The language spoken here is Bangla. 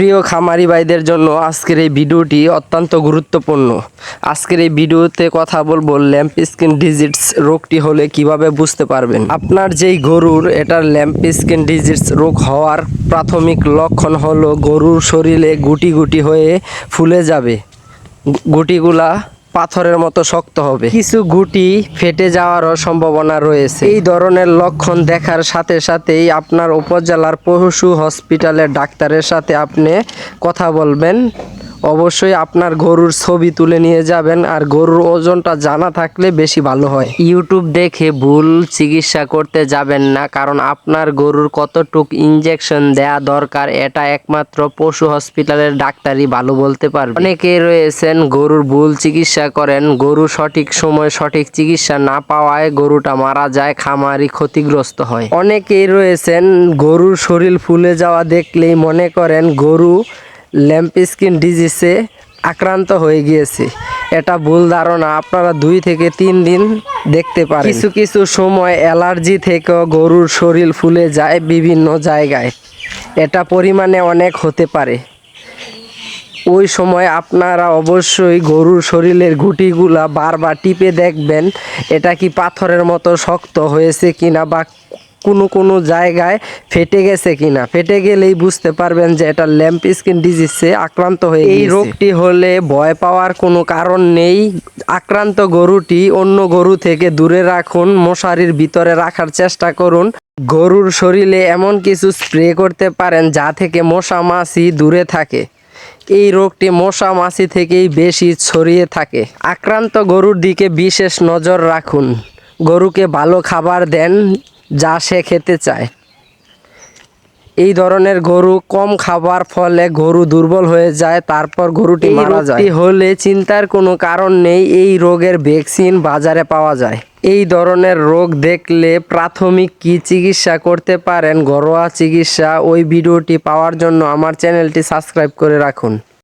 প্রিয় খামারি ভাইদের জন্য আজকের এই ভিডিওটি অত্যন্ত গুরুত্বপূর্ণ। আজকের এই ভিডিওতে কথা বলব ল্যাম্প স্কিন ডিজিটস রোগটি হলে কীভাবে বুঝতে পারবেন। আপনার যেই গরুর, এটার ল্যাম্প স্কিন ডিজিটস রোগ হওয়ার প্রাথমিক লক্ষণ হলো গরুর শরীরে গুটি গুটি হয়ে ফুলে যাবে। গুটিগুলা পাথরের মতো শক্ত হবে। কিছু গুটি ফেটে যাওয়ারও সম্ভাবনা রয়েছে। এই ধরনের লক্ষণ দেখার সাথে সাথেই আপনার উপজেলার পশু হসপিটালের ডাক্তারের সাথে আপনি কথা বলবেন। অবশ্যই আপনার গরুর ছবি তুলে নিয়ে যাবেন আর গরুর ওজনটা জানা থাকলে বেশি ভালো হয়। ইউটিউব দেখে ভুল চিকিৎসা করতে যাবেন না, কারণ আপনার গরুর কতটুক ইনজেকশন দেয়া দরকার এটা একমাত্র পশু হসপিটালের ডাক্তারই ভালো বলতে পারবে। অনেকে রয়েছেন, গরুর ভুল চিকিৎসা করেন, গরু সঠিক সময় সঠিক চিকিৎসা না পাওয়ায় গরুটা মারা যায়, খামারি ক্ষতিগ্রস্ত হয়। অনেকেই রয়েছেন, গরুর শরীর ফুলে যাওয়া দেখলেই মনে করেন গরু ল্যাম্প স্কিন ডিজিজে আক্রান্ত হয়ে গিয়েছে। এটা ভুল ধারণা, আপনারা দুই থেকে তিন দিন দেখতে পারেন। কিছু কিছু সময় অ্যালার্জি থেকেও গরুর শরীর ফুলে যায় বিভিন্ন জায়গায়। এটা পরিমাণে অনেক হতে পারে। ওই সময় আপনারা অবশ্যই গরুর শরীরের গুটিগুলা বারবার টিপে দেখবেন, এটা কি পাথরের মতো শক্ত হয়েছে কিনা বা কোনো কোনো জায়গায় ফেটে গেছে কিনা? ফেটে গেলেই বুঝতে পারবেন যে এটা ল্যাম্প স্কিন ডিজিজে আক্রান্ত হয়ে এই রোগটি হলে ভয় পাওয়ার কোনো কারণ নেই। আক্রান্ত গরুটি অন্য গরু থেকে দূরে রাখুন মশারির ভিতরে রাখার চেষ্টা করুন। গরুর শরীরে এমন কিছু স্প্রে করতে পারেন যা থেকে মশা মাছি দূরে থাকে। এই রোগটি মশা মাছি থেকেই বেশি ছড়িয়ে থাকে। আক্রান্ত গরুর দিকে বিশেষ নজর রাখুন। গরুকে ভালো খাবার দেন। যা সে খেতে চায়। এই ধরনের গরু কম খাবার ফলে গরু দুর্বল হয়ে যায় তারপর গরুটি মারা যায়। হলে চিন্তার কোনো কারণ নেই এই রোগের ভ্যাকসিন বাজারে পাওয়া যায়। এই ধরনের রোগ দেখলে প্রাথমিক কি চিকিৎসা করতে পারেন ঘরোয়া চিকিৎসা ওই ভিডিওটি পাওয়ার জন্য আমার চ্যানেলটি সাবস্ক্রাইব করে রাখুন।